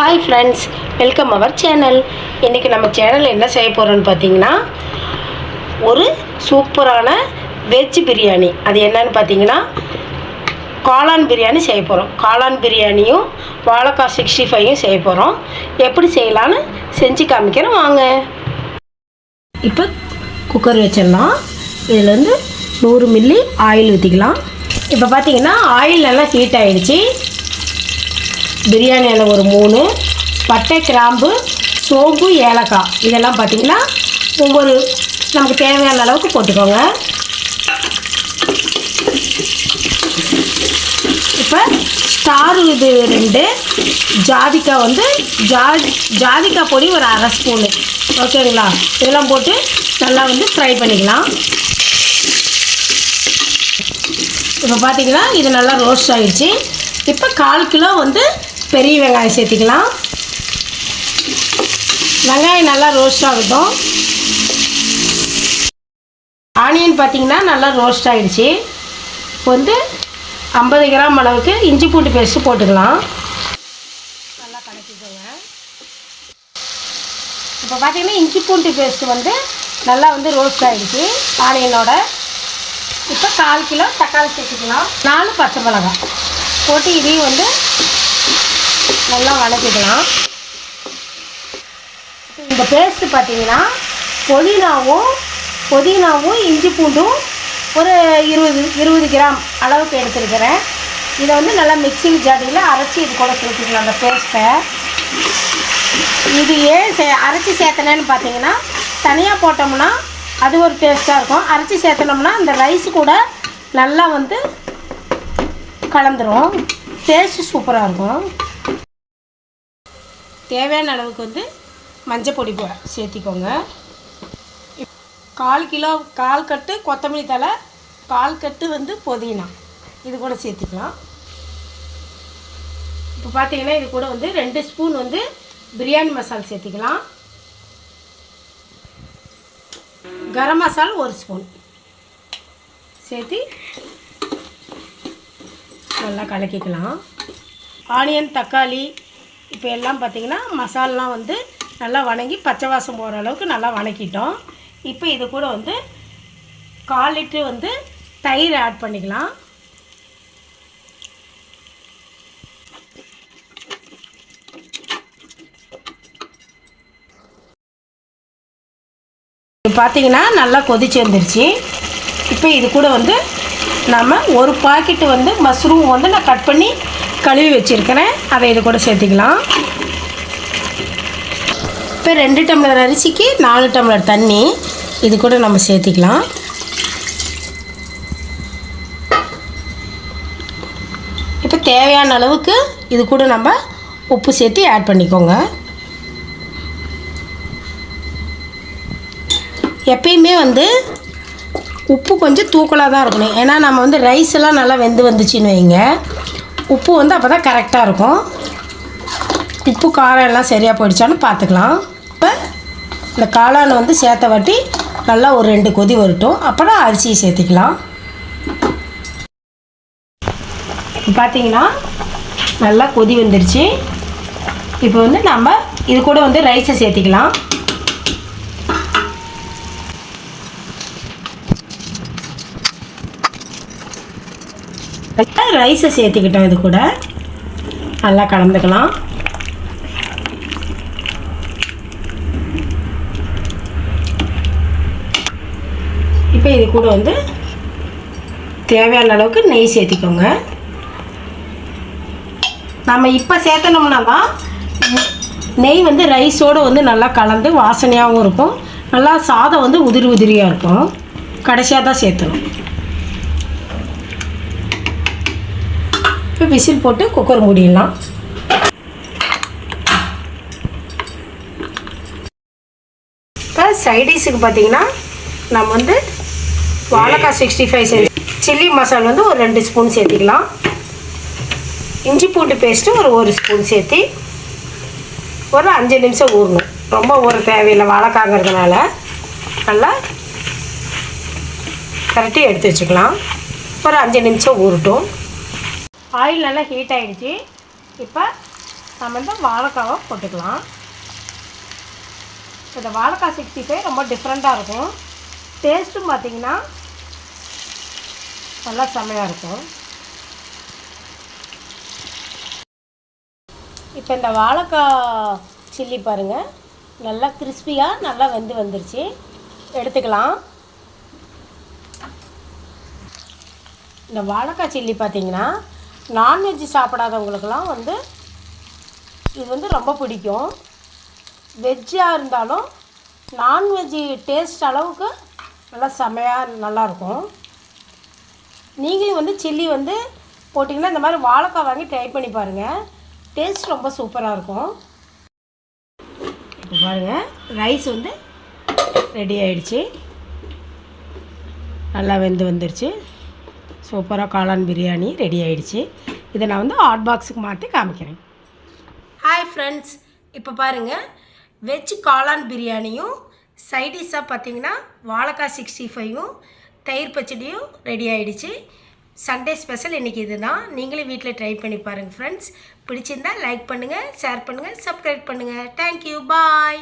Hi friends welcome our channel இன்றைக்கி நம்ம சேனலில் என்ன செய்ய போகிறோன்னு பார்த்தீங்கன்னா ஒரு சூப்பரான வெஜ் பிரியாணி. அது என்னன்னு பார்த்தீங்கன்னா காளான் பிரியாணி செய்ய போகிறோம் காளான் பிரியாணியும் வாழைக்காய் சிக்ஸ்டி ஃபைவும் செய்ய போகிறோம் எப்படி செய்யலான்னு செஞ்சு காமிக்கிறேன் வாங்க. இப்போ குக்கர் வச்சிடலாம். இதில் வந்து நூறு மில்லி ஆயில் ஊற்றிக்கலாம் இப்போ பார்த்தீங்கன்னா ஆயில் நல்லா ஹீட் ஆகிடுச்சி பிரியாணி இலை ஒரு மூணு பட்டை கிராம்பு சோம்பு ஏலக்காய். இதெல்லாம் பார்த்தீங்கன்னா ஒவ்வொரு நமக்கு தேவையான அளவுக்கு போட்டுக்கோங்க. இப்போ ஸ்டார் இது ரெண்டு ஜாதிக்காய் வந்து ஜா ஜாதிக்காய் பொடி ஒரு அரை ஸ்பூனு. ஓகேங்களா? இதெல்லாம் போட்டு நல்லா வந்து ஃப்ரை பண்ணிக்கலாம். இப்போ பார்த்தீங்கன்னா இது நல்லா ரோஸ்ட் ஆகிடுச்சு இப்போ கால் கிலோ வந்து பெரிய வெங்காயம் சேர்த்திக்கலாம். வெங்காயம் நல்லா ரோஸ்ட் ஆகட்டும். ஆனியன் பார்த்திங்கன்னா நல்லா ரோஸ்ட் ஆகிடுச்சு இப்போ வந்து ஐம்பது கிராம் அளவுக்கு இஞ்சி பூண்டு பேஸ்ட்டு போட்டுக்கலாம். நல்லா கலக்கிக்கோங்க. இப்போ பார்த்திங்கன்னா இஞ்சி பூண்டு பேஸ்ட்டு வந்து நல்லா வந்து ரோஸ்ட் ஆகிடுச்சு ஆனியனோட இப்போ கால் கிலோ தக்காளி சேர்த்துக்கலாம். நாலு பச்சை மிளகாய். போட்டு இதையும் வந்து நல்லா வதக்கிக்கலாம். இந்த பேஸ்ட்டு பார்த்தீங்கன்னா புதினாவும் புதினாவும் இஞ்சி பூண்டும் ஒரு இருபது இருபது கிராம் அளவுக்கு எடுத்துருக்கிறேன். இதை வந்து நல்லா மிக்சிங் ஜாடியில் அரைச்சி இது கூட சேர்த்துக்கலாம் அந்த பேஸ்ட்டை இது ஏன் சே அரைச்சி சேர்த்தனேன்னு பார்த்தீங்கன்னா தனியாக போட்டோம்னா அது ஒரு டேஸ்ட்டாக இருக்கும். அரைச்சி சேர்த்தனோம்னா அந்த ரைஸ் கூட நல்லா வந்து கலந்துரும். டேஸ்ட்டு சூப்பராக இருக்கும். தேவையான அளவுக்கு வந்து மஞ்சள் பொடி போ சேர்த்திக்கோங்க. கால் கிலோ கால் கட்டு கொத்தமல்லி தழை கால் கட்டு வந்து புதினா. இது கூட சேர்த்துக்கலாம். இப்போ பார்த்தீங்கன்னா இது கூட வந்து ரெண்டு ஸ்பூன் வந்து பிரியாணி மசாலா சேர்த்திக்கலாம். கரம் மசாலா ஒரு ஸ்பூன். சேர்த்து நல்லா கலக்கிக்கலாம். ஆனியன் தக்காளி இப்போ எல்லாம் பார்த்திங்கன்னா மசாலாலாம் வந்து நல்லா வணங்கி பச்சை வாசம் போகிற அளவுக்கு நல்லா வணக்கிட்டோம். இப்போ இது கூட வந்து கால் லிட்ரு வந்து தயிர் ஆட் பண்ணிக்கலாம். பார்த்தீங்கன்னா நல்லா கொதிச்சு வந்துருச்சு. இப்போ இது கூட வந்து நம்ம ஒரு பாக்கெட்டு வந்து மஷ்ரூம் வந்து நான் கட் பண்ணி கழுவி வச்சுருக்கிறேன். அதை இது கூட சேர்த்திக்கலாம். இப்போ ரெண்டு டம்ளர் அரிசிக்கு நாலு டம்ளர் தண்ணி இது கூட நம்ம சேர்த்திக்கலாம். இப்போ தேவையான அளவுக்கு இது கூட நம்ம உப்பு சேர்த்து ஆட் பண்ணிக்கோங்க. எப்பயுமே வந்து உப்பு கொஞ்சம் தூக்கலாக தான் இருக்கணும். ஏன்னா நம்ம வந்து ரைஸ் எல்லாம் நல்லா வெந்து வந்துச்சுன்னு வைங்க. உப்பு வந்து அப்போ தான் கரெக்டாக இருக்கும். உப்பு காரம் எல்லாம் சரியாக போயிடுச்சான்னு பார்த்துக்கலாம். இப்போ இந்த காளான் வந்து சேர்த்த வாட்டி நல்லா ஒரு ரெண்டு கொதி வரட்டும். அப்புறம் அரிசியை சேர்த்திக்கலாம். பார்த்தீங்கன்னா நல்லா கொதி வந்துருச்சு. இப்போ வந்து நம்ம இது கூட வந்து ரைஸை சேர்த்திக்கலாம். ரைஸை சேர்த்துக்கிட்டோம் இது கூட. நல்லா கலந்துக்கலாம். இப்போ இது கூட வந்து தேவையான அளவுக்கு நெய் சேர்த்திக்கோங்க. நம்ம இப்போ சேர்த்தனோம்னா தான் நெய் வந்து ரைஸோடு வந்து நல்லா கலந்து வாசனையாகவும் இருக்கும். நல்லா சாதம் வந்து உதிரி உதிரியாக இருக்கும். கடைசியாக தான் சேர்த்தணும் இப்போ விசில் போட்டு குக்கர் மூடிடலாம். இப்போ சைடிஷுக்கு பார்த்தீங்கன்னா நம்ம வந்து வாழைக்காய் சிக்ஸ்டி ஃபைவ் செஞ்சு சில்லி மசாலா வந்து ஒரு ரெண்டு ஸ்பூன் சேர்த்திக்கலாம். இஞ்சி பூண்டு பேஸ்ட்டு ஒரு ஒரு ஸ்பூன் சேர்த்து ஒரு அஞ்சு நிமிஷம் ஊறணும். ரொம்ப ஊற தேவையில்லை வாழைக்காங்கிறதுனால நல்லா கரெக்டாக எடுத்து வச்சுக்கலாம். ஒரு அஞ்சு நிமிஷம் ஊறட்டும். ஆயில் நல்லா ஹீட் ஆகிடுச்சு இப்போ நம்ம இந்த வாழைக்காவை போட்டுக்கலாம். இந்த வாழைக்காய் சிக்ஸ்டி ஃபைவ் ரொம்ப டிஃப்ரெண்ட்டாக இருக்கும். டேஸ்ட்டும் பார்த்தீங்கன்னா நல்லா செம்மையாக இருக்கும். இப்போ இந்த வாழைக்காய் சில்லி பாருங்கள் நல்லா கிறிஸ்பியாக நல்லா வெந்து வந்துருச்சு. எடுத்துக்கலாம். இந்த வாழைக்காய் சில்லி பார்த்தீங்கன்னா நான்வெஜ் சாப்பிடாதவங்களுக்கெல்லாம் வந்து இது வந்து ரொம்ப பிடிக்கும். வெஜ்ஜாக இருந்தாலும் நான்வெஜ்ஜி டேஸ்ட் அளவுக்கு நல்லா செமையாக நல்லாயிருக்கும் நீங்களும் வந்து சில்லி வந்து போட்டிங்கன்னா இந்த மாதிரி வாழைக்காய் வாங்கி ட்ரை பண்ணி பாருங்கள் டேஸ்ட் ரொம்ப சூப்பராக இருக்கும். இப்போ பாருங்கள் ரைஸ் வந்து ரெடி ஆயிடுச்சு. நல்லா வெந்து வந்துருச்சு. சூப்பராக காளான் பிரியாணி ரெடி ஆகிடுச்சு இதை நான் வந்து ஹாட் பாக்ஸுக்கு மாற்றி காமிக்கிறேன். ஹாய் ஃப்ரெண்ட்ஸ் இப்போ பாருங்கள் வெஜ் காளான் பிரியாணியும் சைடிஷாக பார்த்தீங்கன்னா வாழைக்காய் சிக்ஸ்டி ஃபைவும் தயிர் பச்சடியும் ரெடி ஆகிடுச்சு சண்டே ஸ்பெஷல் இன்றைக்கி இது தான் நீங்களும் வீட்டில் ட்ரை பண்ணி பாருங்கள் ஃப்ரெண்ட்ஸ் பிடிச்சிருந்தா லைக் பண்ணுங்கள் ஷேர் பண்ணுங்கள் சப்ஸ்கிரைப் பண்ணுங்கள் தேங்க்யூ பாய்